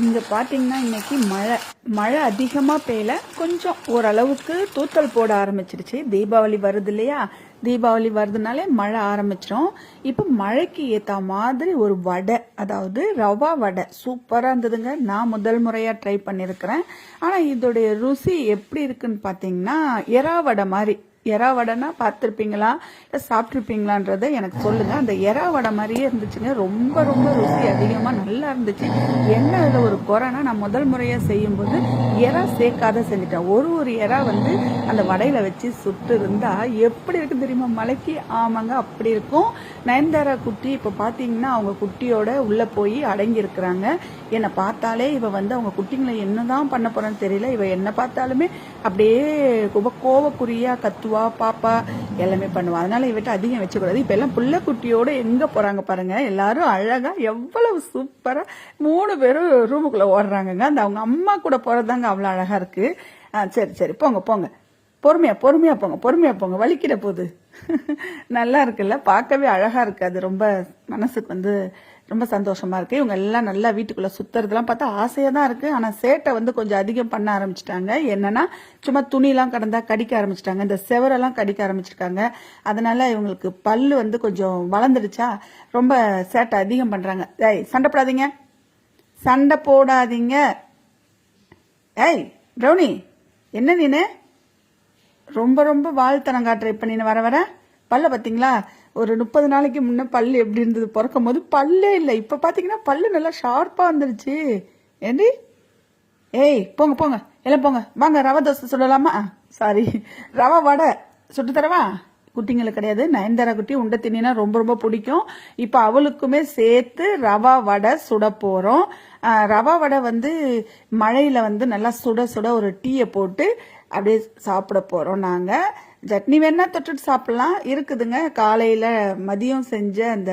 இங்கே பார்த்தீங்கன்னா இன்னைக்கு மழை. மழை அதிகமாக பெய்யல. கொஞ்சம் ஓரளவுக்கு தூத்தல் போட ஆரம்பிச்சிருச்சு. தீபாவளி வருது இல்லையா? தீபாவளி வருதுனாலே மழை ஆரம்பிச்சிடும் இப்போ மழைக்கு ஏற்ற மாதிரி ஒரு வடை அதாவது ரவா வடை சூப்பராக இருந்ததுங்க. நான் முதல் முறையாக ட்ரை பண்ணியிருக்கிறேன் ஆனால் இதோடைய ருசி எப்படி இருக்குன்னு பார்த்தீங்கன்னா எறா வடை மாதிரி. எறா வடைனா பார்த்துருப்பீங்களா? இல்லை சாப்பிட்ருப்பீங்களான்றதை எனக்கு சொல்லுங்க. அந்த எறா வடை மாதிரியே இருந்துச்சுங்க. ரொம்ப ரொம்ப ருசி அதிகமாக நல்லா இருந்துச்சு. என்ன இதில் ஒரு குறைனா நான் முதல் முறையாக செய்யும்போது எறா சேர்க்காத செஞ்சுட்டேன். ஒரு ஒரு எறா வந்து அந்த வடையில் வச்சு சுட்டு இருந்தா எப்படி இருக்கு தெரியுமா? மலைக்கு ஆமாங்க அப்படி இருக்கும். நயன்தாரா குட்டி இப்போ பார்த்தீங்கன்னா அவங்க குட்டியோட உள்ளே போய் அடங்கியிருக்கிறாங்க என்னை பார்த்தாலே இவ வந்து அவங்க குட்டிங்களை என்னதான் பண்ண போறேன்னு தெரியல. இவ என்ன பார்த்தாலுமே அப்படியே ரொம்ப கோவக்குறியா கத்துவா பாப்பா எல்லாமே பண்ணுவா. அதனால இவட்ட அதிகம் வச்சுக்கூடாது. இப்ப எல்லாம் புள்ள குட்டியோட எங்க போறாங்க பாருங்க. எல்லாரும் அழகா எவ்வளவு சூப்பரா மூணு பேரும் ரூமுக்குள்ள ஓடுறாங்கங்க. அந்த அவங்க அம்மா கூட போறதாங்க அவ்வளவு அழகா இருக்கு. ஆ, சரி சரி. போங்க போங்க. பொறுமையா பொறுமையா போங்க பொறுமையா போங்க. வலிக்கிற போது. நல்லா இருக்குல்ல? பார்க்கவே அழகா இருக்கு. அது ரொம்ப மனசுக்கு வந்து ரொம்ப சந்தோஷமா இருக்கு. இவங்க எல்லாம் நல்லா வீட்டுக்குள்ள சுத்துறதுலாம் பார்த்தா ஆசையா தான் இருக்கு. ஆனா சேட்டை வந்து கொஞ்சம் அதிகம் பண்ண ஆரம்பிச்சிட்டாங்க. என்னன்னா சும்மா துணிலாம் கடந்தா கடிக்க ஆரம்பிச்சிட்டாங்க. இந்த செவரெல்லாம் கடிக்க ஆரம்பிச்சிருக்காங்க. அதனால இவங்களுக்கு பல்லு வந்து கொஞ்சம் வளர்ந்துடுச்சா? ரொம்ப சேட்டை அதிகம் பண்றாங்க. ஏய் சண்டை போடாதீங்க. சண்டை போடாதீங்க. ஏய் பிரௌனி என்ன நீனு? ரொம்ப ரொம்ப வாழ்த்தனம் காட்டுற இப்ப நீ வர வர. பல்ல பாத்தீங்களா ஒரு முப்பது நாளைக்கு முன்னே பல் எப்படி இருந்தது? பிறக்கும் போது பல்லே இல்லை. இப்போ பார்த்தீங்கன்னா பல்லு நல்லா ஷார்ப்பாக வந்துருச்சு. ஏண்டி? ஏய் போங்க போங்க. எல்லாம் போங்க. வாங்க ரவை தோசை சொல்லலாமா சாரி ரவை வடை சுட்டு தரவா? குட்டிங்களுக்கு கிடையாது. நயன்தாரா குட்டி உண்டை தின்னா ரொம்ப ரொம்ப பிடிக்கும். இப்போ அவளுக்குமே சேர்த்து ரவா வடை சுட போகிறோம் ரவா வடை வந்து மழையில் வந்து நல்லா சுட சுட ஒரு டீயை போட்டு அப்படியே சாப்பிட போகிறோம் நாங்கள் சட்னி வேணா தொட்டுட்டு சாப்பிடலாம். இருக்குதுங்க. காலையில் மதியம் செஞ்ச அந்த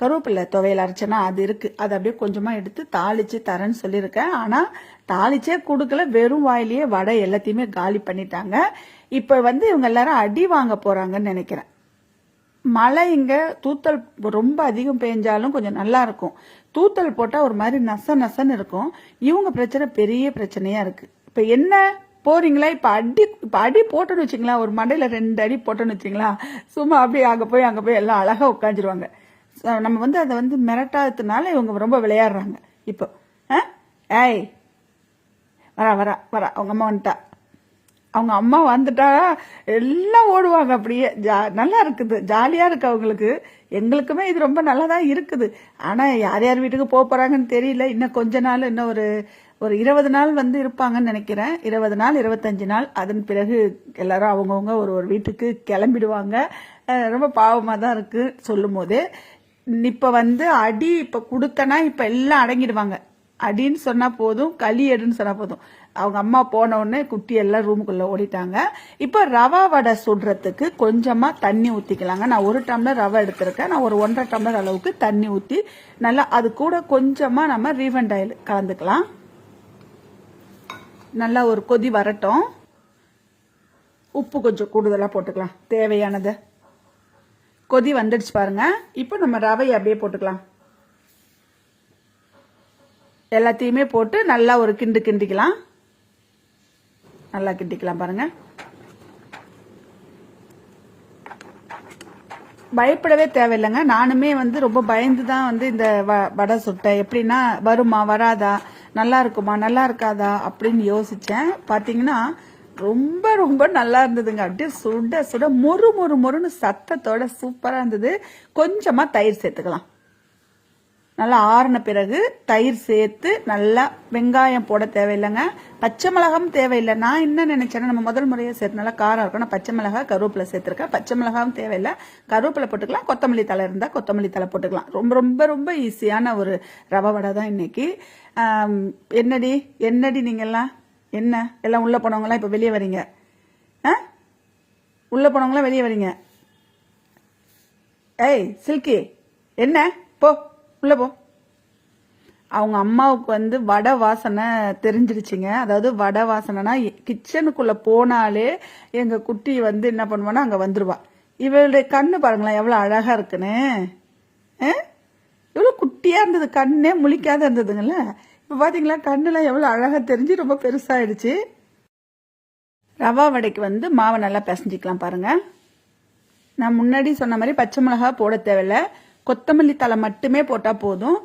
கருவேப்பிலை துவையல் அரைச்சனா அது இருக்குது அதை அப்படியே கொஞ்சமாக எடுத்து தாளித்து தரேன்னு சொல்லியிருக்கேன். ஆனால் தாளிச்சே கொடுக்கல. வெறும் வாயிலேயே வடை எல்லாத்தையுமே காலி பண்ணிட்டாங்க. இப்போ வந்து இவங்க எல்லாரும் அடி வாங்க போகிறாங்கன்னு நினைக்கிறேன். மழை இங்கே தூத்தல் ரொம்ப அதிகம் பெஞ்சாலும் கொஞ்சம் நல்லா இருக்கும். தூத்தல் போட்டால் ஒரு மாதிரி நச நசன்னு இருக்கும். இவங்க பிரச்சனை பெரிய பிரச்சனையாக இருக்குது இப்போ என்ன போறீங்களா? இப்போ அடி இப்போ அடி போட்டோன்னு வச்சுங்களா ஒரு மண்டையில் ரெண்டு அடி போட்டோன்னு வச்சுங்களா சும்மா அப்படியே அங்கே போய் அங்கே போய் எல்லாம் அழகாக உட்காந்துருவாங்க நம்ம வந்து அதை வந்து மிரட்டாததுனால இவங்க ரொம்ப விளையாடுறாங்க. இப்போ ஆ? ஏய் வரா வரா வரா. அவங்க அம்மா வந்துட்டா. அவங்க அம்மா வந்துட்டா எல்லாம் ஓடுவாங்க அப்படியே. ஜா நல்லா இருக்குது. ஜாலியாக இருக்கு அவங்களுக்கு. எங்களுக்குமே இது ரொம்ப நல்லா தான் இருக்குது. ஆனால் யார் யார் வீட்டுக்கு போக போகிறாங்கன்னு தெரியல. இன்னும் கொஞ்ச நாள் இன்னும் ஒரு ஒரு இருபது நாள் வந்து இருப்பாங்கன்னு நினைக்கிறேன். இருபது நாள் இருபத்தஞ்சு நாள். அதன் பிறகு எல்லாரும் அவங்கவுங்க ஒரு ஒரு வீட்டுக்கு கிளம்பிடுவாங்க. ரொம்ப பாவமாக தான் இருக்குது சொல்லும் போது இப்போ வந்து அடி இப்போ கொடுத்தனா இப்போ எல்லாம் அடங்கிடுவாங்க. அடின்னு சொன்னால் போதும் களி எடுன்னு சொன்னால் போதும். அவங்க அம்மா போன உடனே குட்டி எல்லாம் ரூமுக்குள்ளே ஓடிட்டாங்க. இப்போ ரவா வடை சுடுறதுக்கு கொஞ்சமாக தண்ணி ஊற்றிக்கலாங்க நான் ஒரு டம்ளர் ரவை எடுத்திருக்கேன். நான் ஒரு ஒன்றரை டம்ளர் அளவுக்கு தண்ணி ஊற்றி நல்லா அது கூட கொஞ்சமாக நம்ம ரீஃபண்ட் ஆயில் கலந்துக்கலாம். நல்லா ஒரு கொதி வரட்டும். உப்பு கொஞ்சம் கூடுதலாக போட்டுக்கலாம். தேவையானதை. கொதி வந்துடுச்சு பாருங்க. இப்போ நம்ம ரவையை அப்படியே போட்டுக்கலாம். எல்லாத்தையுமே போட்டு நல்லா ஒரு கிண்டு கிண்டிக்கலாம். நல்லா கிண்டிக்கலாம் பாருங்க. பயப்படவே தேவையில்லைங்க. நானுமே வந்து ரொம்ப பயந்து தான் வந்து இந்த வ- வடை சுட்டேன். எப்படின்னா வருமா வராதா? நல்லா இருக்குமா நல்லா இருக்காதா அப்படின்னு யோசிச்சேன். பார்த்தீங்கன்னா ரொம்ப ரொம்ப நல்லா இருந்ததுங்க. அப்படியே சுட சுட மொறு மொறு மொறுன்னு சத்தத்தோட சூப்பராக இருந்தது. கொஞ்சமாக தயிர் சேர்த்துக்கலாம். நல்லா ஆறின பிறகு தயிர் சேர்த்து நல்லா வெங்காயம் போட தேவையில்லைங்க. பச்சை மிளகாவும் தேவையில்லை. நான் என்ன நினைச்சேன்னா நம்ம முதல் முறையாக சேர்த்து நல்லா காரம் இருக்கும் நான் பச்சை மிளகாய் கருவேப்பிலை சேர்த்துருக்கேன். பச்சை மிளகாவும் தேவையில்லை. கருவேப்பிலை போட்டுக்கலாம். கொத்தமல்லி தலை இருந்தால் கொத்தமல்லி தலை போட்டுக்கலாம். ரொம்ப ரொம்ப ரொம்ப ஈஸியான ஒரு ரவை வடை தான் இன்னைக்கு. என்னடி? என்னடி நீங்கள்லாம் என்ன? எல்லாம் உள்ளே போனவங்களாம் இப்போ வெளியே வரீங்க. ஆ? உள்ளே போனவங்களாம் வெளியே வரீங்க. ஏய் சில்கி என்ன? போ உள்ளே போ. அவங்க அம்மாவுக்கு வந்து வடை வாசனை தெரிஞ்சிருச்சுங்க. அதாவது வடை வாசனைனா கிச்சனுக்குள்ளே போனாலே எங்கள் குட்டி வந்து என்ன பண்ணுவானா அங்கே வந்துடுவா இவளுடைய கண்ணு பாருங்களேன் எவ்வளோ அழகாக இருக்குன்னு. ஆ? எவ்வளோ குட்டியாக இருந்தது கண்ணே முழிக்காத இருந்ததுங்கள. இப்போ பார்த்தீங்களா கண்ணெல்லாம் எவ்வளோ அழகாக தெரிஞ்சு ரொம்ப பெருசாகிடுச்சு ரவா வடைக்கு வந்து மாவை நல்லா பிசைஞ்சிக்கலாம் பாருங்கள் நான் முன்னாடி சொன்ன மாதிரி பச்சை மிளகா போட தேவையில்ல. கொத்தமல்லி தலை மட்டுமே போட்டால் போதும்.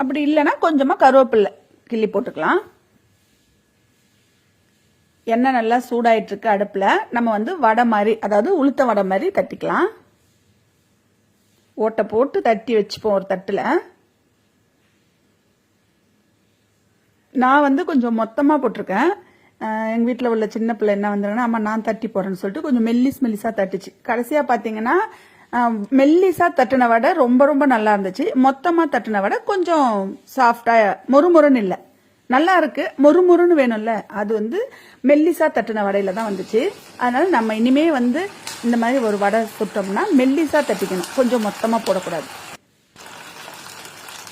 அப்படி இல்லைன்னா கொஞ்சமாக கருவேப்பில்லை கிள்ளி போட்டுக்கலாம். எண்ணெய் நல்லா சூடாயிட்டு இருக்கு அடுப்பில். நம்ம வந்து வடை மாதிரி அதாவது உளுத்த வடை மாதிரி தட்டிக்கலாம் ஓட்டை போட்டு தட்டி வச்சுப்போம் ஒரு தட்டில். நான் வந்து கொஞ்சம் மொத்தமாக போட்டிருக்கேன். எங்கள் வீட்டில் உள்ள சின்ன பிள்ளை என்ன வந்துருங்கன்னா அம்மா நான் தட்டி போடுறேன்னு சொல்லிட்டு கொஞ்சம் மெல்லிஸ் மெல்லிஸாக தட்டுச்சு. கடைசியாக பார்த்தீங்கன்னா மெல்லிஸாக தட்டின வடை ரொம்ப ரொம்ப நல்லா இருந்துச்சு. மொத்தமாக தட்டின வடை கொஞ்சம் சாஃப்டாக மொறுமொறுன்னு இல்லை. நல்லா இருக்கு. மொறுமொறுன்னு வேணும்ல. அது வந்து மெல்லிசா தட்டின வடையில தான் வந்துச்சு. அதனால நம்ம இனிமே வந்து இந்த மாதிரி ஒரு வடை சுட்டோம்னா மெல்லிசா தட்டிக்கணும். கொஞ்சம் மொத்தமாக போடக்கூடாது.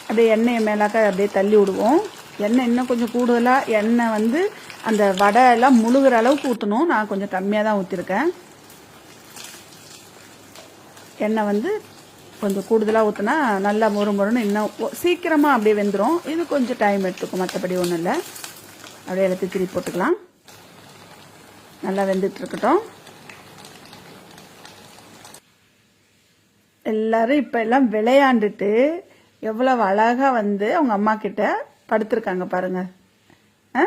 அப்படியே எண்ணெயை மேலாக்க அப்படியே தள்ளி விடுவோம். எண்ணெய் இன்னும் கொஞ்சம் கூடுதலாக எண்ணெய் வந்து அந்த வடை எல்லாம் முழுகிற அளவுக்கு ஊற்றணும் நான் கொஞ்சம் கம்மியாக தான் ஊற்றிருக்கேன் எண்ணெய் வந்து கொஞ்சம் கூடுதலாக ஊற்றினா நல்லா மொறு மொறுன்னு இன்னும் சீக்கிரமாக அப்படியே வெந்துடும் இது கொஞ்சம் டைம் எடுத்துக்கும். மற்றபடி ஒன்றும் இல்லை. அப்படியே எல்லாத்தையும் திருப்பி போட்டுக்கலாம். நல்லா வெந்துட்டு இருக்கட்டும். எல்லாரும் இப்போ எல்லாம் விளையாண்டுட்டு எவ்வளவு அழகா வந்து அவங்க அம்மா கிட்ட படுத்திருக்காங்க பாருங்க. ஆ?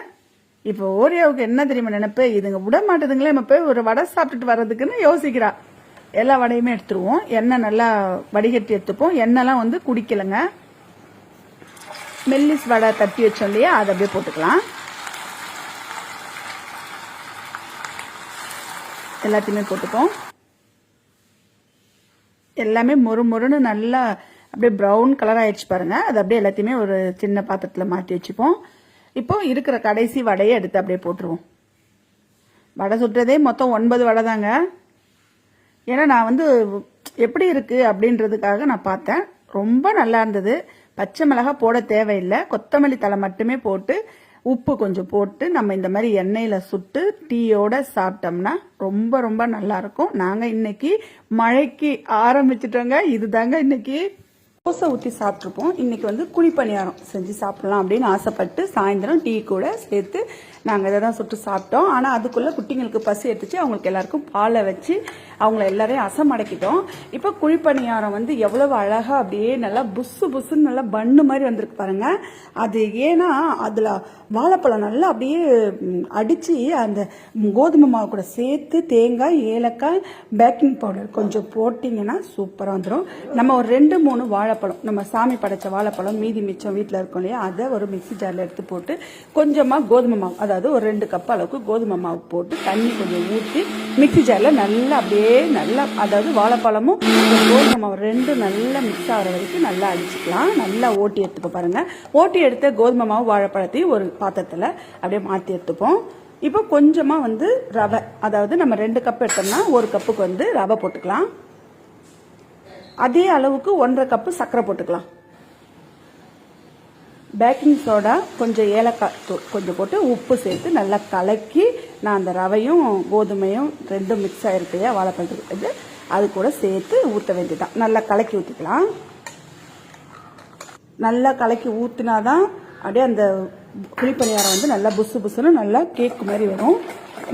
இப்போ ஓரியாவுக்கு என்ன தெரியுமா நினைப்பு? இதுங்க விட மாட்டேதுங்களே நம்ம போய் ஒரு வடை சாப்பிட்டுட்டு வர்றதுக்குன்னு யோசிக்கிறா. எல்லா வடையுமே எடுத்துருவோம். எண்ணெய் நல்லா வடிகட்டி எடுத்துப்போம். எண்ணெய்லாம் வந்து குடிக்கலைங்க. மெல்லிஸ் வடை தட்டி வச்சோம் இல்லையா? அதை அப்படியே போட்டுக்கலாம். எல்லாத்தையுமே போட்டுப்போம். எல்லாமே மொறு மொறுன்னு நல்லா அப்படியே ப்ரௌன் கலர் ஆயிடுச்சு பாருங்க. அது அப்படியே எல்லாத்தையுமே ஒரு சின்ன பாத்திரத்தில் மாற்றி வச்சுப்போம். இப்போ இருக்கிற கடைசி வடையை எடுத்து அப்படியே போட்டுருவோம். வடை சுட்டுறதே மொத்தம் ஒன்பது வடை தாங்க ஏன்னா நான் வந்து எப்படி இருக்குது அப்படின்றதுக்காக நான் பார்த்தேன். ரொம்ப நல்லா இருந்தது. பச்சை மிளகாய் போட தேவையில்லை. கொத்தமல்லி தலை மட்டுமே போட்டு உப்பு கொஞ்சம் போட்டு நம்ம இந்த மாதிரி எண்ணெயில் சுட்டு டீயோட சாப்பிட்டோம்னா ரொம்ப ரொம்ப நல்லாயிருக்கும் நாங்கள் இன்றைக்கி இன்னைக்கு மழைக்கு ஆரம்பிச்சிட்டோங்க. இதுதாங்க இன்னைக்கு. தோசை ஊற்றி சாப்பிட்ருப்போம் இன்னைக்கு வந்து குழி பணியாரம் செஞ்சு சாப்பிடலாம் அப்படின்னு ஆசைப்பட்டு சாயந்தரம் டீ கூட சேர்த்து நாங்கள் இதை தான் சுட்டு சாப்பிட்டோம். ஆனால் அதுக்குள்ளே குட்டிங்களுக்கு பசி எடுத்துச்சு. அவங்களுக்கு எல்லாருக்கும் பாலை வச்சு அவங்கள எல்லாரையும் அசமடக்கிட்டோம். இப்போ குழி பணியாரம் வந்து எவ்வளவு அழகாக அப்படியே நல்லா புஸ்ஸு புஸ்ஸுன்னு நல்லா பண்ணு மாதிரி வந்திருக்கு பாருங்க. அது ஏன்னா அதில் வாழைப்பழம் நல்லா அப்படியே அடித்து அந்த கோதுமை மாவு கூட சேர்த்து தேங்காய் ஏலக்காய் பேக்கிங் பவுடர் கொஞ்சம் போட்டிங்கன்னா சூப்பராக வந்துடும் நம்ம ஒரு ரெண்டு மூணு வாழைப்பழம். நம்ம சாமி படைச்ச வாழைப்பழம் மீதி மிச்சம் வீட்டில் இருக்கோம் இல்லையா? அதை ஒரு மிக்சி ஜாரில் எடுத்து போட்டு கொஞ்சமாக கோதுமை மாவு அதாவது ஒரு ரெண்டு கப் அளவுக்கு கோதுமை மாவு போட்டு தண்ணி கொஞ்சம் ஊற்றி மிக்ஸி ஜாரில் நல்லா அப்படியே நல்லா அதாவது வாழைப்பழமும் கோதுமை மாவு ரெண்டும் நல்லா மிக்ஸ் ஆகிற வரைக்கும் நல்லா அடிச்சுக்கலாம். நல்லா ஓட்டி எடுத்துப்போம் பாருங்கள் ஓட்டி எடுத்த கோதுமை மாவு வாழைப்பழத்தையும் ஒரு பாத்திரத்தில் அப்படியே மாற்றி எடுத்துப்போம். இப்போ கொஞ்சமாக வந்து ரவை அதாவது நம்ம ரெண்டு கப் எடுத்தோம்னா ஒரு கப்புக்கு வந்து ரவை போட்டுக்கலாம். அதே அளவுக்கு ஒன்றரை கப்பு சர்க்கரை போட்டுக்கலாம். பேக்கிங் சோடா கொஞ்சம் ஏலக்காய் தூள் கொஞ்சம் போட்டு உப்பு சேர்த்து நல்லா கலக்கி நான் அந்த ரவையும் கோதுமையும் ரெண்டும் மிக்ஸ் ஆயிருக்கு இல்லையா வாழைப்பழத்துக்கு இது அது கூட சேர்த்து ஊற்ற வேண்டியதான் நல்லா கலக்கி ஊற்றிக்கலாம் நல்லா கலக்கி ஊற்றினாதான் அப்படியே அந்த குழிப்பணியாரம் வந்து நல்லா புசு புசுன்னு நல்லா கேக்கு மாதிரி வரும்.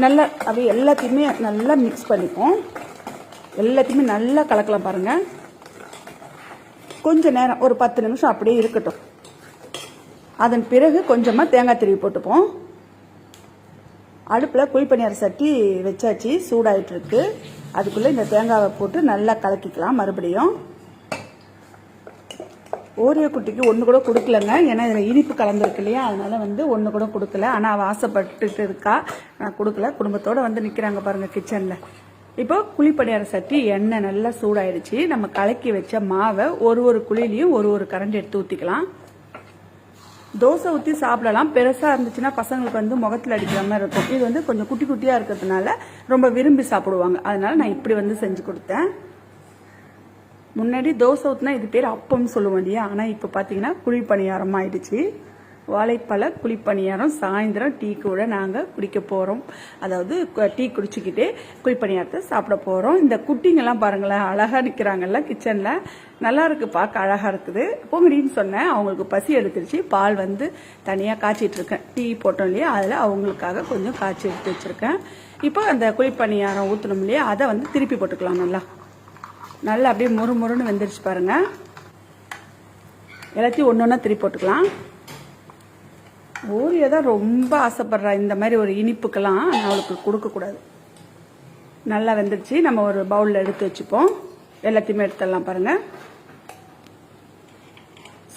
நல்லா அப்படியே எல்லாத்தையுமே நல்லா மிக்ஸ் பண்ணிப்போம். எல்லாத்தையுமே நல்லா கலக்கலாம் பாருங்கள் கொஞ்சம் நேரம் ஒரு பத்து நிமிஷம் அப்படியே இருக்கட்டும். அதன் பிறகு கொஞ்சமாக தேங்காய் திருவி போட்டுப்போம். அடுப்பில் குழிப்பணியார சட்டி வச்சாச்சு சூடாயிட்டுருக்கு. அதுக்குள்ளே இந்த தேங்காவை போட்டு நல்லா கலக்கிக்கலாம் மறுபடியும். ஓரியோ குட்டிக்கு ஒன்று கூட கொடுக்கலங்க. ஏன்னா இதில் இனிப்பு கலந்துருக்கு இல்லையா? அதனால் வந்து ஒன்று கூட கொடுக்கல. ஆனால் அவள் ஆசைப்பட்டுட்டு இருக்கா. நான் கொடுக்கல. குடும்பத்தோடு வந்து நிற்கிறாங்க பாருங்கள் கிச்சனில் இப்போ குழிப்பணியார சட்டி எண்ணெய் நல்லா சூடாயிடுச்சு. நம்ம கலக்கி வச்ச மாவை ஒரு ஒரு குழிலையும் ஒரு ஒரு கரண்டி எடுத்து ஊற்றிக்கலாம் தோசை ஊற்றி சாப்பிடலாம். பெருசாக இருந்துச்சுன்னா பசங்களுக்கு வந்து முகத்தில் அடிக்கிற மாதிரி இருக்கும். இது வந்து கொஞ்சம் குட்டி குட்டியாக இருக்கிறதுனால ரொம்ப விரும்பி சாப்பிடுவாங்க. அதனால நான் இப்படி வந்து செஞ்சு கொடுத்தேன். முன்னாடி தோசை ஊற்றினா இது பேர் அப்பம்னு சொல்லுவோம் இல்லையா? ஆனால் இப்போ பார்த்தீங்கன்னா குழி பணியாரமாக ஆயிடுச்சு. வாழைப்பழ குழிப்பணியாரம் சாயந்தரம் டீ கூட நாங்கள் குடிக்க போகிறோம் அதாவது டீ குடிச்சிக்கிட்டே குழிப்பணியாரத்தை சாப்பிட போகிறோம் இந்த குட்டிங்கெல்லாம் பாருங்களேன் அழகாக நிற்கிறாங்கல்ல கிச்சனில். நல்லா இருக்கு பார்க்க அழகாக இருக்குது. பொங்கடின்னு சொன்னேன் அவங்களுக்கு பசி எடுத்துருச்சு. பால் வந்து தனியாக காய்ச்சிட்டு இருக்கேன். டீ போட்டோம் இல்லையா அதில் அவங்களுக்காக கொஞ்சம் காய்ச்சி எடுத்து வச்சுருக்கேன். இப்போ அந்த குழிப்பணியாரம் ஊற்றணும் இல்லையா அதை வந்து திருப்பி போட்டுக்கலாம் நல்லா. நல்லா அப்படியே முறு முறுன்னு வெந்துருச்சு பாருங்கள் எல்லாத்தையும் ஒன்று ஒன்றா திருப்பி போட்டுக்கலாம். ஓரியா தான் ரொம்ப ஆசைப்படுறா. இந்த மாதிரி ஒரு இனிப்புக்கெல்லாம் அவளுக்கு கொடுக்கக்கூடாது நல்லா வெந்துருச்சு. நம்ம ஒரு பவுலில் எடுத்து வச்சுப்போம். எல்லாத்தையுமே எடுத்துடலாம் பாருங்கள்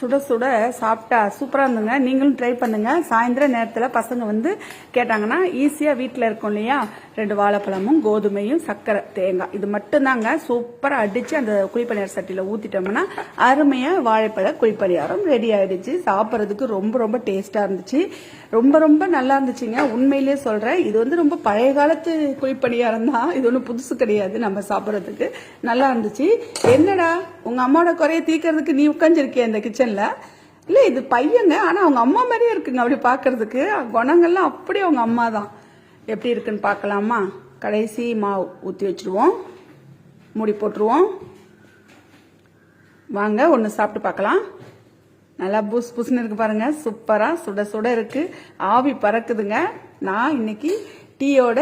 சுட சுட சாப்பிட்டா சூப்பராக இருந்துங்க நீங்களும் ட்ரை பண்ணுங்க. சாயந்தர நேரத்தில் பசங்க வந்து கேட்டாங்கன்னா ஈஸியாக வீட்டில் இருக்கும் இல்லையா? ரெண்டு வாழைப்பழமும் கோதுமையும் சர்க்கரை தேங்காய். இது மட்டும்தாங்க. சூப்பராக அடித்து அந்த குழிப்பணியார சட்டியில் ஊற்றிட்டோம்னா அருமையாக வாழைப்பழ குழிப்பணியாரம் ரெடி ஆகிடுச்சு சாப்பிட்றதுக்கு ரொம்ப ரொம்ப டேஸ்ட்டாக இருந்துச்சு. ரொம்ப ரொம்ப நல்லா இருந்துச்சுங்க. உண்மையிலேயே சொல்கிறேன் இது வந்து ரொம்ப பழைய காலத்து குழிப்பணியாரம் தான். இது ஒன்றும் புதுசு கிடையாது நம்ம சாப்பிட்றதுக்கு. நல்லா இருந்துச்சு. என்னடா உங்கள் அம்மாவோட குறைய தீக்கிறதுக்கு நீ உட்காந்துருக்கிய இந்த கிச்சனில்? இல்லை இது பையங்க. ஆனால் அவங்க அம்மா மாதிரியே இருக்குங்க அப்படி பார்க்கறதுக்கு குணங்கள்லாம் அப்படியே அவங்க அம்மா தான். எப்படி இருக்குன்னு பார்க்கலாமா? கடைசி மாவு ஊற்றி வச்சுருவோம். மூடி போட்டுருவோம். வாங்க ஒன்று சாப்பிட்டு பார்க்கலாம். நல்லா புஸ் புஸ்னு இருக்கு பாருங்க. சூப்பராக சுட சுட இருக்கு. ஆவி பறக்குதுங்க. நான் இன்னைக்கு டீயோட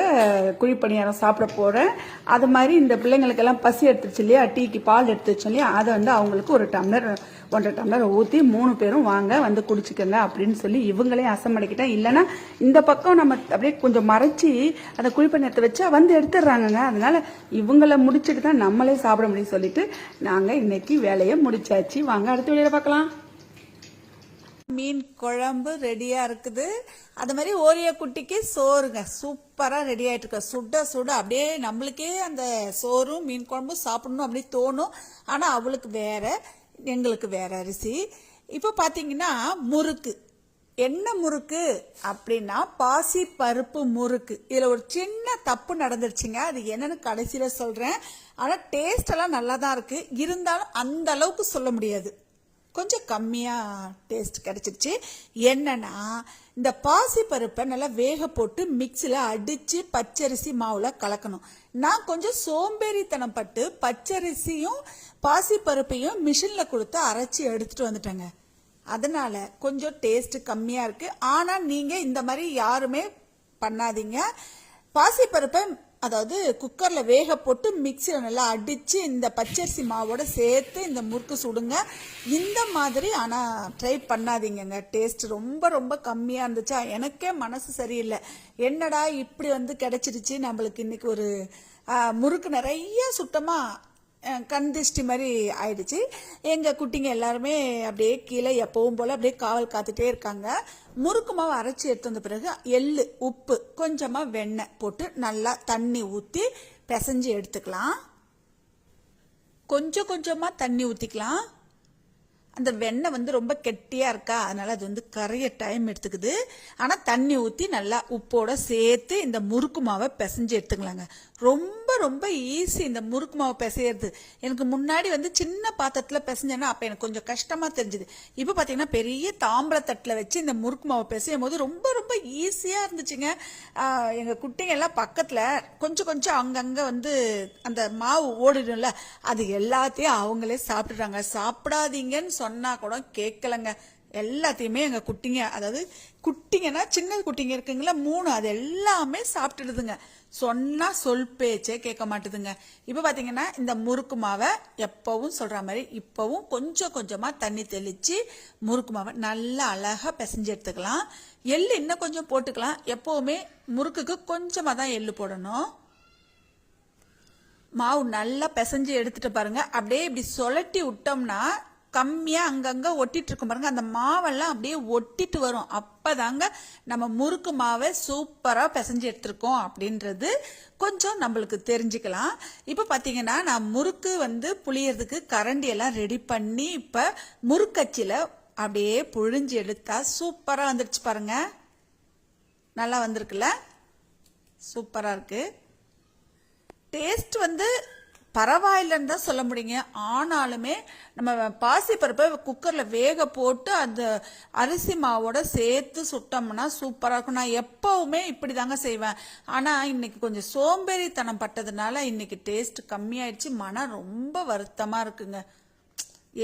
குழிப்பணியாரம் சாப்பிட போகிறேன் அது மாதிரி இந்த பிள்ளைங்களுக்கெல்லாம் பசி எடுத்துச்சு இல்லையா? டீக்கு பால் எடுத்து வச்சோம் இல்லையா? அதை வந்து அவங்களுக்கு ஒரு டம்ளர் ஒன்றரை டம்ளர் ஊற்றி மூணு பேரும் வாங்க வந்து குடிச்சுக்கங்க அப்படின்னு சொல்லி இவங்களே அசமடைக்கிட்டேன். இல்லைன்னா இந்த பக்கம் நம்ம அப்படியே கொஞ்சம் மறைச்சி அந்த குழிப்பணியத்தை வச்சா வந்து எடுத்துடுறாங்கங்க. அதனால இவங்கள முடிச்சுட்டு தான் நம்மளே சாப்பிட முடியும் சொல்லிட்டு நாங்கள் இன்னைக்கு வேலையை முடிச்சாச்சு. வாங்க அடுத்த வேலையை பார்க்கலாம். மீன் குழம்பு ரெடியா இருக்குது. அது மாதிரி ஓரிய குட்டிக்கு சோறுங்க. சூப்பரா ரெடி ஆயிட்டு இருக்க. சுட சுட அப்படியே நம்மளுக்கே அந்த சோறும் மீன் குழம்பும் சாப்பிடணும் அப்படி தோணும். ஆனா அவளுக்கு வேற எங்களுக்கு வேற அரிசி. இப்போ பாத்தீங்கன்னா முறுக்கு. என்ன முறுக்கு அப்படின்னா பாசி பருப்பு முறுக்கு. இதில் ஒரு சின்ன தப்பு நடந்துருச்சுங்க. அது என்னன்னு கடைசியில் சொல்கிறேன் ஆனால் டேஸ்டெல்லாம் நல்லா தான் இருக்குது இருந்தாலும் அந்த அளவுக்கு சொல்ல முடியாது. கொஞ்சம் கம்மியாக டேஸ்ட் கிடச்சிருச்சு. என்னன்னா இந்த பாசி பருப்பை நல்லா வேக போட்டு மிக்சியில் அடித்து பச்சரிசி மாவில் கலக்கணும். நான் கொஞ்சம் சோம்பேறித்தனம் பட்டு பச்சரிசியும் பாசி பருப்பையும் மிஷினில் கொடுத்து அரைச்சி எடுத்துகிட்டு வந்துட்டேங்க. அதனால் கொஞ்சம் டேஸ்ட்டு கம்மியாக இருக்குது ஆனால் நீங்கள் இந்த மாதிரி யாருமே பண்ணாதீங்க. பாசிப்பருப்பை அதாவது குக்கரில் வேக போட்டு மிக்சியில் நல்லா அடித்து இந்த பச்சரிசி மாவோட சேர்த்து இந்த முறுக்கு சுடுங்க. இந்த மாதிரி ஆனால் ட்ரை பண்ணாதீங்கங்க. டேஸ்ட் ரொம்ப ரொம்ப கம்மியாக இருந்துச்சா எனக்கே மனசு சரியில்லை. என்னடா இப்படி வந்து கிடச்சிருச்சு? நம்மளுக்கு இன்றைக்கி ஒரு முறுக்கு நிறைய சுத்தமாக கண் திருஷ்டி மாதிரி ஆயிடுச்சு. எங்கள் குட்டிங்க எல்லாருமே அப்படியே கீழே எப்பவும் போல் அப்படியே காவல் காத்துட்டே இருக்காங்க. முறுக்கு மாவு அரைச்சி எடுத்து வந்த பிறகு எள்ளு உப்பு கொஞ்சமாக வெண்ணெய் போட்டு நல்லா தண்ணி ஊற்றி பிசைஞ்சு எடுத்துக்கலாம். கொஞ்சம் கொஞ்சமாக தண்ணி ஊற்றிக்கலாம் அந்த வெண்ணெய் வந்து ரொம்ப கெட்டியாக இருக்கா? அதனால் அது வந்து கரைய டைம் எடுத்துக்குது. ஆனால் தண்ணி ஊற்றி நல்லா உப்போட சேர்த்து இந்த முறுக்கு மாவை பிசைஞ்சு எடுத்துக்கலாங்க. ரொம்ப ரொம்ப ஈஸி இந்த முறுக்கு மாவு பிசையிறது. எனக்கு முன்னாடி வந்து சின்ன பாத்திரத்தில் பிசைஞ்சேன்னா அப்போ எனக்கு கொஞ்சம் கஷ்டமாக தெரிஞ்சுது. இப்போ பார்த்தீங்கன்னா பெரிய தாம்பரத்தட்டில் வச்சு இந்த முறுக்கு மாவு பிசையும் போது ரொம்ப ரொம்ப ஈஸியாக இருந்துச்சுங்க. எங்கள் குட்டிங்கெல்லாம் குட்டிங்க எல்லாம் கொஞ்சம் கொஞ்சம் அங்கங்கே வந்து அந்த மாவு ஓடிடும்ல அது எல்லாத்தையும் அவங்களே சாப்பிடுறாங்க சாப்பிடாதீங்கன்னு சொன்னால் கூட கேட்கலங்க எல்லாத்தையுமே எங்கள் குட்டிங்க அதாவது குட்டிங்கன்னா சின்ன குட்டிங்க இருக்குங்களா மூணு அது எல்லாமே சாப்பிட்டுடுதுங்க. சொன்னா சொல் பேச்சே கேட்க மாட்டுதுங்க. இப்ப பாத்தீங்கன்னா இந்த முறுக்கு மாவை எப்பவும் சொல்ற மாதிரி இப்பவும் கொஞ்சம் கொஞ்சமா தண்ணி தெளிச்சு முறுக்கு மாவை நல்லா அழகா பிசைஞ்சு எடுத்துக்கலாம். எள்ளு இன்னும் கொஞ்சம் போட்டுக்கலாம். எப்பவுமே முறுக்குக்கு கொஞ்சமா தான் எள்ளு போடணும். மாவு நல்லா பிசைஞ்சு எடுத்துட்டு பாருங்க. அப்படியே இப்படி சொலட்டி விட்டோம்னா கம்மியாக அங்கங்கே ஒட்டிட்டு இருக்கும் பாருங்க. அந்த மாவெல்லாம் அப்படியே ஒட்டிட்டு வரும். அப்பதாங்க நம்ம முறுக்கு மாவை சூப்பராக பிசைஞ்சு எடுத்திருக்கோம் அப்படின்றது கொஞ்சம் நம்மளுக்கு தெரிஞ்சுக்கலாம். இப்போ பார்த்தீங்கன்னா நான் முறுக்கு வந்து புளியறதுக்கு கரண்டி எல்லாம் ரெடி பண்ணி இப்போ முறுக்கச்சியில் அப்படியே புழிஞ்சு எடுத்தா சூப்பராக வந்துருச்சு பாருங்க. நல்லா வந்திருக்குல்ல? சூப்பராக இருக்குது டேஸ்ட் வந்து பரவாயில்லைன்னு தான் சொல்ல முடியுங்க. ஆனாலுமே நம்ம பாசிப்பருப்பை குக்கரில் வேக போட்டு அந்த அரிசி மாவோட சேர்த்து சுட்டோம்னா சூப்பராக இருக்கும். நான் எப்போவுமே இப்படி தாங்க செய்வேன். ஆனால் இன்னைக்கு கொஞ்சம் சோம்பேறித்தனம் பட்டதுனால இன்னைக்கு டேஸ்ட் கம்மியாயிடுச்சு. மனம் ரொம்ப வருத்தமாக இருக்குங்க.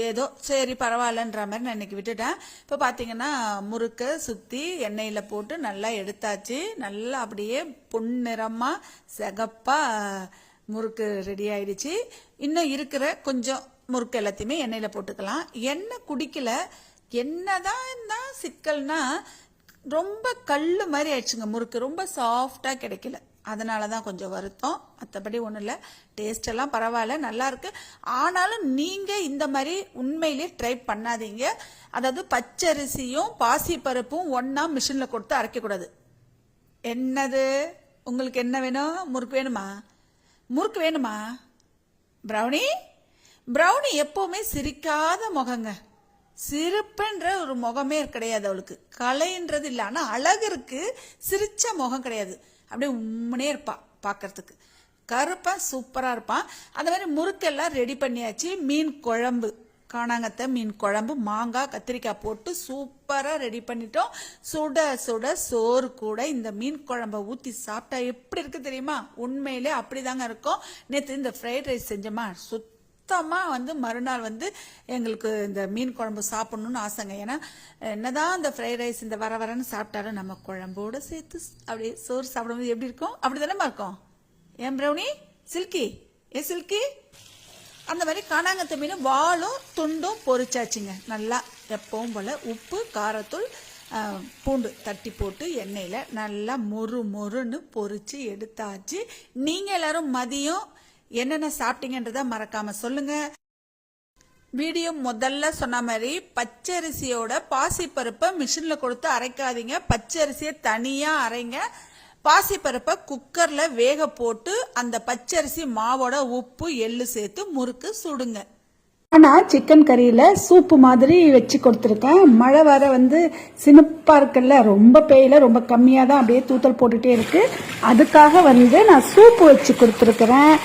ஏதோ சரி பரவாயில்லன்ற மாதிரி நான் இன்னைக்கு விட்டுட்டேன். இப்போ பார்த்தீங்கன்னா முறுக்கை சுற்றி எண்ணெயில் போட்டு நல்லா எடுத்தாச்சு. நல்லா அப்படியே பொன்னிறமாக செகப்பாக முறுக்கு ரெடி ஆயிடுச்சு. இன்னும் இருக்கிற கொஞ்சம் முறுக்கு எல்லாத்தையுமே எண்ணெயில் போட்டுக்கலாம். எண்ணெய் குடிக்கல. என்னதான் தான் சிக்கல்னா ரொம்ப கல் மாதிரி ஆயிடுச்சுங்க முறுக்கு. ரொம்ப சாஃப்டாக கிடைக்கல. அதனால தான் கொஞ்சம் வருத்தம். மற்றபடி ஒன்றும் இல்லை. டேஸ்ட் எல்லாம் பரவாயில்ல. நல்லா இருக்கு. ஆனாலும் நீங்கள் இந்த மாதிரி உண்மையிலே ட்ரை பண்ணாதீங்க. அதாவது பச்சரிசியும் பாசிப்பருப்பும் ஒன்றா மிஷினில் கொடுத்து அரைக்கக்கூடாது. என்னது? உங்களுக்கு என்ன வேணும்? முறுக்கு வேணுமா? முறுக்கு வேணுமா? ப்ரௌனி? ப்ரௌனி எப்போவுமே சிரிக்காத முகங்க. சிரிப்புன்ற ஒரு முகமே கிடையாது அவளுக்கு. கலைன்றது இல்லை. ஆனால் அழகு இருக்கு. சிரிச்ச முகம் கிடையாது. அப்படியே உம்முனே இருப்பாள் பார்க்கறதுக்கு கருப்பாக சூப்பராக இருப்பான் அந்த மாதிரி முறுக்கெல்லாம் ரெடி பண்ணியாச்சு. மீன் குழம்பு. காணாங்கத்தை மீன் குழம்பு மாங்காய் கத்திரிக்காய் போட்டு சூப்பராக ரெடி பண்ணிட்டோம். சுட சுட சோறு கூட இந்த மீன் குழம்ப ஊற்றி சாப்பிட்டா எப்படி இருக்குது தெரியுமா? உண்மையிலே அப்படிதாங்க இருக்கும். நேற்று இந்த ஃப்ரைட் ரைஸ் செஞ்சோமா? சுத்தமாக வந்து மறுநாள் வந்து எங்களுக்கு இந்த மீன் குழம்பு சாப்பிட்ணுன்னு ஆசைங்க. ஏன்னா என்னதான் இந்த ஃப்ரைட் ரைஸ் இந்த வர வரன்னு சாப்பிட்டாலும் நம்ம குழம்போடு சேர்த்து அப்படியே சோறு சாப்பிடும்போது எப்படி இருக்கும்? அப்படி தானேமா இருக்கும். ஏன் ப்ரௌனி சில்கி? ஏ சில்கி? அந்த மாதிரி கானாங்கத்து மீன் வாளும் துண்டும் பொரிச்சாச்சுங்க. நல்லா எப்பவும் போல் உப்பு காரத்தூள் பூண்டு தட்டி போட்டு எண்ணெயில் நல்லா மொறு மொறுன்னு பொறிச்சு எடுத்தாச்சு. நீங்கள் எல்லாரும் மதியம் என்னென்ன சாப்பிட்டீங்கன்றத மறக்காமல் சொல்லுங்கள் வீடியோ முதல்ல சொன்ன மாதிரி பச்சரிசியோட பாசிப்பருப்பை மிஷினில் கொடுத்து அரைக்காதீங்க. பச்சரிசியை தனியாக அரைங்க. பாசிப்பருப்பை குக்கரில் வேக போட்டு அந்த பச்சரிசி மாவோட உப்பு எள்ளு சேர்த்து முறுக்கு சுடுங்க. ஆனால் சிக்கன் கறியில் சூப்பு மாதிரி வச்சு கொடுத்துருக்கேன். மழை வர வந்து சினிப்பாக இருக்குல்ல ரொம்ப பெய்யல ரொம்ப கம்மியாக தான் அப்படியே தூத்தல் போட்டுகிட்டே இருக்குது அதுக்காக வந்து நான் சூப்பு வச்சு கொடுத்துருக்குறேன்.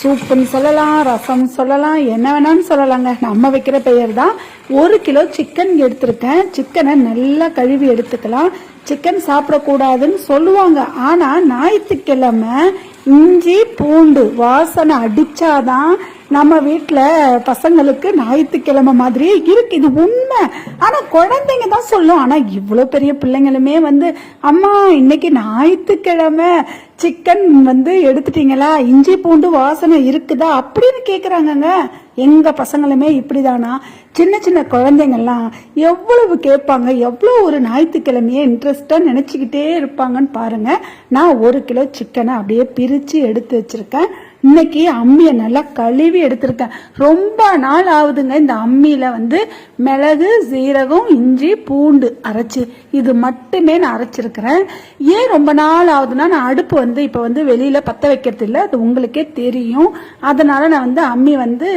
சூப்புன்னு சொல்லலாம் ரசம் சொல்லலாம் என்ன வேணாலும் சொல்லலாங்க. நம்ம வைக்கிற பெயர் தான் ஒரு கிலோ சிக்கன் எடுத்திருக்கேன். சிக்கனை நல்லா கழுவி எடுத்துக்கலாம். சிக்கன் சாப்பிடக்கூடாதுன்னு சொல்லுவாங்க. ஆனால் ஞாயிற்றுக்கிழமை இஞ்சி பூண்டு வாசனை அடித்தாதான் நம்ம வீட்டில் பசங்களுக்கு ஞாயிற்றுக்கிழமை மாதிரியே இருக்கு இது உண்மை. ஆனால் குழந்தைங்க தான் சொல்லும். ஆனால் இவ்வளோ பெரிய பிள்ளைங்களுமே வந்து அம்மா இன்னைக்கு ஞாயிற்றுக்கிழமை. சிக்கன் வந்து எடுத்துட்டீங்களா? இஞ்சி பூண்டு வாசனை இருக்குதா? அப்படின்னு கேட்குறாங்கங்க எங்கள் பசங்களுமே இப்படிதானா? சின்ன சின்ன குழந்தைங்கள்லாம் எவ்வளவு கேட்பாங்க எவ்வளோ ஒரு ஞாயிற்றுக்கிழமையே இன்ட்ரெஸ்டாக நினச்சிக்கிட்டே இருப்பாங்கன்னு பாருங்கள் நான் ஒரு கிலோ சிக்கனை அப்படியே பிரித்து எடுத்து வச்சுருக்கேன். இன்னைக்கு அம்மியை நல்லா கழுவி எடுத்திருக்கேன். ரொம்ப நாள் ஆகுதுங்க இந்த அம்மியில வந்து மிளகு சீரகம் இஞ்சி பூண்டு அரைச்சி. இது மட்டுமே நான் அரைச்சிருக்கிறேன். ஏன் ரொம்ப நாள் ஆகுதுன்னா நான் அடுப்பு வந்து இப்போ வந்து வெளியில பத்த வைக்கிறது இல்லை அது உங்களுக்கே தெரியும். அதனால நான் வந்து அம்மி வந்து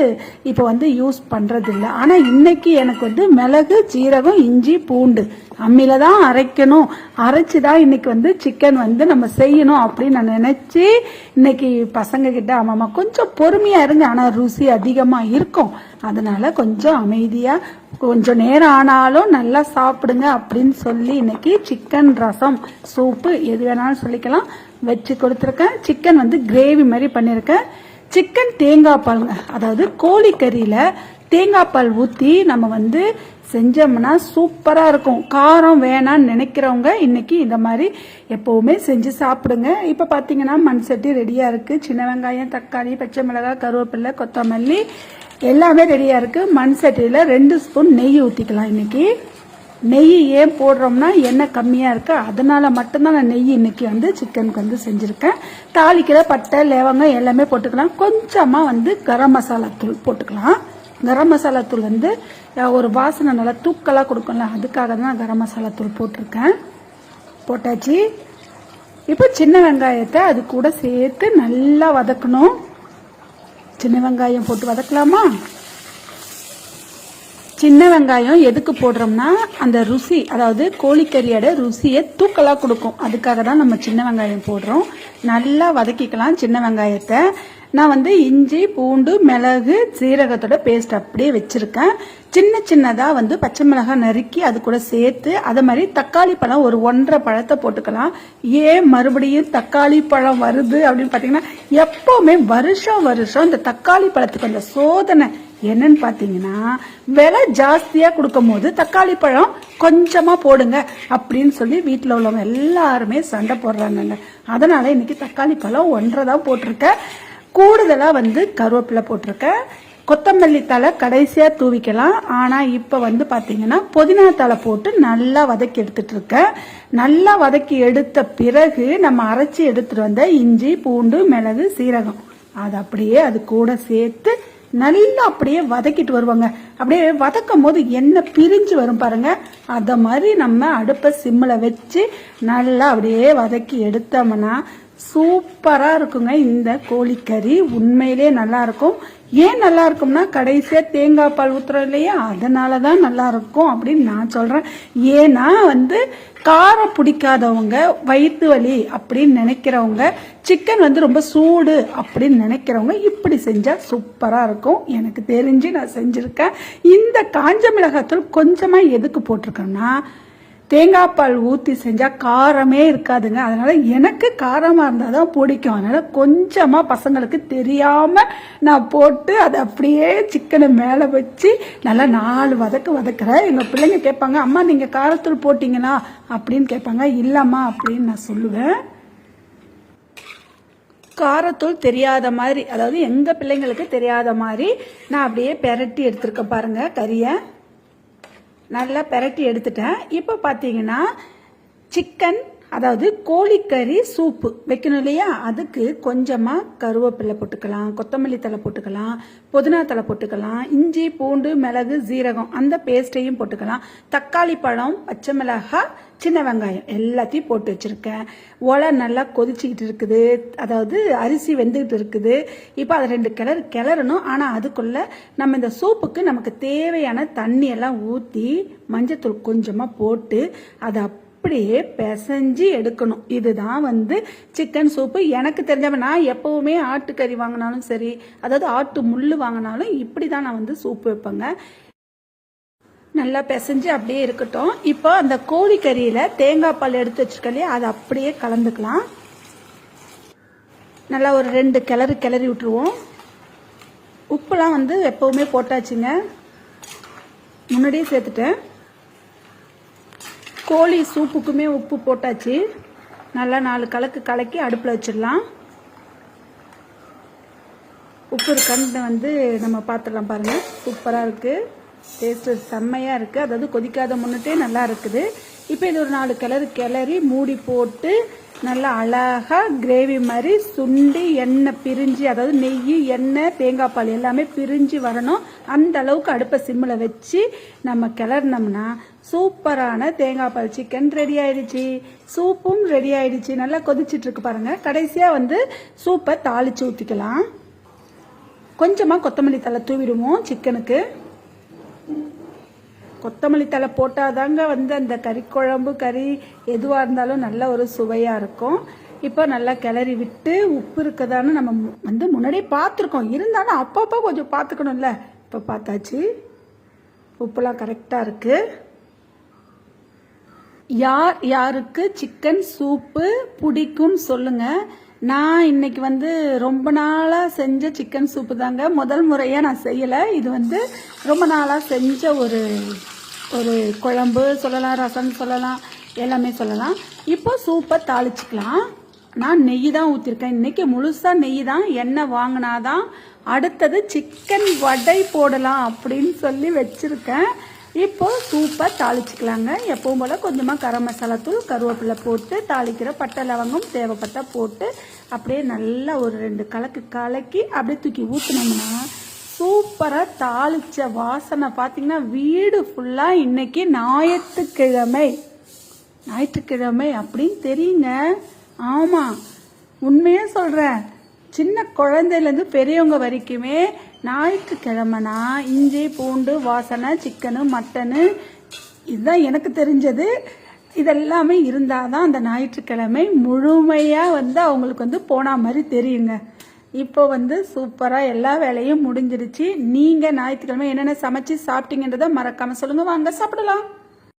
இப்போ வந்து யூஸ் பண்றது இல்லை. ஆனா இன்னைக்கு எனக்கு வந்து மிளகு சீரகம் இஞ்சி பூண்டு அம்மியில தான் அரைக்கணும். அரைச்சி தான் இன்னைக்கு வந்து சிக்கன் வந்து நம்ம செய்யணும் அப்படின்னு நான் நினைச்சு இன்னைக்கு பசங்க கிட்ட ஆமாம்மா கொஞ்சம் பொறுமையாக இருங்க. ஆனால் ருசி அதிகமாக இருக்கும். அதனால் கொஞ்சம் அமைதியாக கொஞ்சம் நேரம் ஆனாலும் நல்லா சாப்பிடுங்க அப்படின்னு சொல்லி இன்னைக்கு சிக்கன் ரசம் சூப்பு எது வேணாலும் சொல்லிக்கலாம். வச்சு கொடுத்துருக்கேன். சிக்கன் வந்து கிரேவி மாதிரி பண்ணியிருக்கேன். சிக்கன் தேங்காய் பால் அதாவது கோழிக்கறியில் தேங்காய் பால் ஊற்றி நம்ம வந்து செஞ்சோம்னா சூப்பராக இருக்கும். காரம் வேணான்னு நினைக்கிறவங்க இன்றைக்கி இந்த மாதிரி எப்போவுமே செஞ்சு சாப்பிடுங்க. இப்போ பார்த்தீங்கன்னா மண் சட்டி ரெடியாக இருக்குது சின்ன வெங்காயம் தக்காளி பச்சை மிளகாய் கருவேப்பிலை கொத்தமல்லி எல்லாமே ரெடியாக இருக்குது மண் சட்டியில் ரெண்டு ஸ்பூன் நெய் ஊற்றிக்கலாம் இன்றைக்கி நெய் ஏன் போடுறோம்னா எண்ணெய் கம்மியாக இருக்குது அதனால் மட்டும்தான் நான் நெய் இன்றைக்கி வந்து சிக்கனுக்கு வந்து செஞ்சுருக்கேன். தாளிக்கிற பட்டை லவங்கம் எல்லாமே போட்டுக்கலாம். கொஞ்சமாக வந்து கரம் மசாலா தூள் போட்டுக்கலாம். கரம் மசாலா தூள் வந்து ஒரு வாசனை நல்லா தூக்கலாக கொடுக்கும்ல அதுக்காக தான் கரம் மசாலா தூள் போட்டிருக்கேன். போட்டாச்சு. இப்போ சின்ன வெங்காயத்தை அது கூட சேர்த்து நல்லா வதக்கணும். சின்ன வெங்காயம் போட்டு வதக்கலாமா? சின்ன வெங்காயம் எதுக்கு போடுறோம்னா அந்த ருசி அதாவது கோழிக்கறியோட ருசியை தூக்கலாக கொடுக்கும். அதுக்காக தான் நம்ம சின்ன வெங்காயம் போடுறோம். நல்லா வதக்கிக்கலாம் சின்ன வெங்காயத்தை. நான் வந்து இஞ்சி பூண்டு மிளகு சீரகத்தோட பேஸ்ட் அப்படியே வச்சுருக்கேன். சின்ன சின்னதாக வந்து பச்சை மிளகாய் நறுக்கி அது கூட சேர்த்து அதை மாதிரி தக்காளி பழம் ஒரு ஒன்றரை பழத்தை போட்டுக்கலாம். ஏன் மறுபடியும் தக்காளி பழம் வருது அப்படின்னு பார்த்தீங்கன்னா எப்போவுமே வருஷம் வருஷம் இந்த தக்காளி பழத்துக்கு அந்த சோதனை என்னன்னு பார்த்தீங்கன்னா விலை ஜாஸ்தியாக கொடுக்கும் போது தக்காளி பழம் கொஞ்சமாக போடுங்க அப்படின்னு சொல்லி வீட்டில் உள்ளவங்க எல்லாருமே சண்டை போடுறாங்கங்க. அதனால் இன்னைக்கு தக்காளி பழம் ஒன்றரை தான் போட்டிருக்கேன். கூடுதலாக வந்து கருவேப்பிலை போட்டிருக்கேன். கொத்தமல்லி தழை கடைசியாக தூவிக்கலாம். ஆனால் இப்போ வந்து பார்த்தீங்கன்னா புதினா தழை போட்டு நல்லா வதக்கி எடுத்துட்டு இருக்கேன். நல்லா வதக்கி எடுத்த பிறகு நம்ம அரைச்சி எடுத்துகிட்டு வந்த இஞ்சி பூண்டு மிளகு சீரகம். அது அப்படியே அது கூட சேர்த்து நல்லா அப்படியே வதக்கிட்டு வருவாங்க. அப்படியே வதக்கும் போது எண்ணெய் பிரிஞ்சு வரும் பாருங்க. அதை மாதிரி நம்ம அடுப்பை சிம்மில் வச்சு நல்லா அப்படியே வதக்கி எடுத்தோம்னா சூப்பராக இருக்குங்க இந்த கோழிக்கறி. உண்மையிலே நல்லாயிருக்கும். ஏன் நல்லா இருக்கும்னா கடைசியாக தேங்காய் பால் ஊற்றுறோம் இல்லையா? அதனால தான் நல்லா இருக்கும் அப்படின்னு நான் சொல்கிறேன் ஏன்னா வந்து காரம் பிடிக்காதவங்க வயிற்று வலி அப்படின்னு நினைக்கிறவங்க சிக்கன் வந்து ரொம்ப சூடு அப்படின்னு நினைக்கிறவங்க இப்படி செஞ்சால் சூப்பராக இருக்கும். எனக்கு தெரிஞ்சு நான் செஞ்சுருக்கேன். இந்த காஞ்ச மிளகாத்தூள் கொஞ்சமாக எதுக்கு போட்டிருக்கேன்னா தேங்காய் பால் ஊற்றி செஞ்சால் காரமே இருக்காதுங்க. அதனால் எனக்கு காரமாக இருந்தால் தான் பிடிக்கும். அதனால் கொஞ்சமாக பசங்களுக்கு தெரியாமல் நான் போட்டு அதை அப்படியே சிக்கனை மேலே வச்சு நல்லா நாலு வதக்கு வதக்குறேன். எங்கள் பிள்ளைங்க கேட்பாங்க அம்மா நீங்கள் காரத்தூள் போட்டிங்களா அப்படின்னு கேட்பாங்க இல்லைம்மா அப்படின்னு நான் சொல்லுவேன். காரத்தூள் தெரியாத மாதிரி அதாவது எங்கள் பிள்ளைங்களுக்கு தெரியாத மாதிரி நான் அப்படியே பெரட்டி எடுத்துருக்க பாருங்கள் கறியை. நல்லா பெரட்டி எடுத்துட்டேன். இப்போ பார்த்தீங்கன்னா சிக்கன் அதாவது கோழிக்கறி சூப்பு. வைக்கணும் இல்லையா? அதுக்கு கொஞ்சமாக கருவேப்பிலை போட்டுக்கலாம் கொத்தமல்லி தழை போட்டுக்கலாம் புதினா தழை போட்டுக்கலாம் இஞ்சி பூண்டு மிளகு ஜீரகம் அந்த பேஸ்ட்டையும் போட்டுக்கலாம். தக்காளி பழம் பச்சை மிளகாய் சின்ன வெங்காயம் எல்லாத்தையும் போட்டு வச்சுருக்கேன். ஒலை நல்லா கொதிச்சிக்கிட்டு இருக்குது. அதாவது அரிசி வெந்துக்கிட்டு இருக்குது. இப்போ அதை ரெண்டு கிளறு கிளறணும். ஆனால் அதுக்குள்ளே நம்ம இந்த சூப்புக்கு நமக்கு தேவையான தண்ணியெல்லாம் ஊற்றி மஞ்சத்தூள் கொஞ்சமாக போட்டு அதை அப்படியே பிசைஞ்சு எடுக்கணும். இதுதான் வந்து சிக்கன் சூப்பு எனக்கு தெரிஞ்சவன் நான் எப்பவுமே ஆட்டுக்கறி வாங்கினாலும் சரி அதாவது ஆட்டு முள் வாங்கினாலும் இப்படி தான் நான் வந்து சூப்பு வைப்பேங்க. நல்லா பிசைஞ்சு அப்படியே இருக்கட்டும். இப்போ அந்த கோழிக்கறியில் தேங்காய் பால் எடுத்து வச்சுருக்கலையே அதை அப்படியே கலந்துக்கலாம். நல்லா ஒரு ரெண்டு கிளறு கிளறி விட்டுருவோம். உப்புலாம் வந்து எப்பவுமே போட்டாச்சுங்க. முன்னாடியே சேர்த்துட்டேன். கோழி சூப்புக்குமே உப்பு போட்டாச்சு. நல்லா நாலு கலக்கு கலக்கி அடுப்பில் வச்சிடலாம். உப்பு இருக்கான்னு வந்து நம்ம பார்த்துடலாம் பாருங்கள் சூப்பராக இருக்குது டேஸ்ட்டு செம்மையாக இருக்குது அதாவது கொதிக்காத முன்னிட்டே நல்லா இருக்குது. இப்போ இது ஒரு நாலு கிளறு கிளறி மூடி போட்டு நல்லா அழகாக கிரேவி மாதிரி சுண்டி எண்ணெய் பிரிஞ்சு அதாவது நெய் எண்ணெய் தேங்காய் பால் எல்லாமே பிரிஞ்சு வரணும். அந்த அளவுக்கு அடுப்பை சிம்மில் வச்சு நம்ம கிளறினோம்னா சூப்பரான தேங்காய் பால் சிக்கன் ரெடி ஆயிடுச்சு. சூப்பும் ரெடி ஆயிடுச்சு. நல்லா கொதிச்சிட்ருக்கு பாருங்கள் கடைசியாக வந்து சூப்பை தாளிச்சு ஊற்றிக்கலாம் கொஞ்சமாக கொத்தமல்லி தழை தூவிடுவோம் சிக்கனுக்கு கொத்தமல்லி தழை போட்டாதாங்க வந்து அந்த கறி குழம்பு கறி எதுவாக இருந்தாலும் நல்ல ஒரு சுவையாக இருக்கும். இப்போ நல்லா கிளறி விட்டு உப்பு இருக்கதான்னு நம்ம மு- வந்து முன்னாடியே பார்த்துருக்கோம். இருந்தாலும் அப்பப்போ கொஞ்சம் பார்த்துக்கணும்ல. இப்போ பார்த்தாச்சு. உப்புலாம் கரெக்டாக இருக்குது யார் யாருக்கு சிக்கன் சூப்பு பிடிக்கும்னு சொல்லுங்கள் நான் இன்னைக்கு வந்து ரொம்ப நாளாக செஞ்ச சிக்கன் சூப்பு தாங்க. முதல் முறையாக நான் செய்யலை. இது வந்து ரொம்ப நாளாக செஞ்ச ஒரு ஒரு குழம்பு சொல்லலாம் ரசம் சொல்லலாம் எல்லாமே சொல்லலாம். இப்போ சூப்பை தாளிச்சிக்கலாம். நான் நெய் தான் ஊற்றிருக்கேன் இன்றைக்கி முழுசாக நெய் தான் எண்ணெய் வாங்கினாதான் அடுத்தது சிக்கன் வடை போடலாம் அப்படின்னு சொல்லி வச்சுருக்கேன். இப்போ சூப்பாக தாளிச்சிக்கலாங்க. எப்பவும் போல் கொஞ்சமாக கரம் மசாலா தூள் கருவேப்பிலை போட்டு தாளிக்கிற பட்டை லவங்கம் தேவைப்பட்டா போட்டு அப்படியே நல்லா ஒரு ரெண்டு கலக்கு கலக்கி அப்படியே தூக்கி ஊற்றினோம்னா சூப்பராக தாளிச்ச வாசனை. பார்த்தீங்கன்னா வீடு ஃபுல்லாக இன்றைக்கி ஞாயிற்றுக்கிழமை. ஞாயிற்றுக்கிழமை அப்படின்னு தெரியுங்க. ஆமாம் உண்மையாக சொல்கிறேன் சின்ன குழந்தையிலேருந்து பெரியவங்க வரைக்குமே ஞாயிற்றுக்கிழமைனா இஞ்சி பூண்டு வாசனை சிக்கனு மட்டனு. இதுதான் எனக்கு தெரிஞ்சது. இதெல்லாமே இருந்தால் தான் அந்த ஞாயிற்றுக்கிழமை முழுமையாக வந்து அவங்களுக்கு வந்து போன மாதிரி தெரியுங்க. இப்போ வந்து சூப்பராக எல்லா வேலையும் முடிஞ்சிருச்சு. நீங்கள் ஞாயிற்றுக்கிழமை என்னென்ன சமைச்சு சாப்பிட்டீங்கன்றதை மறக்காமல் சொல்லுங்கள் வாங்க சாப்பிடலாம்.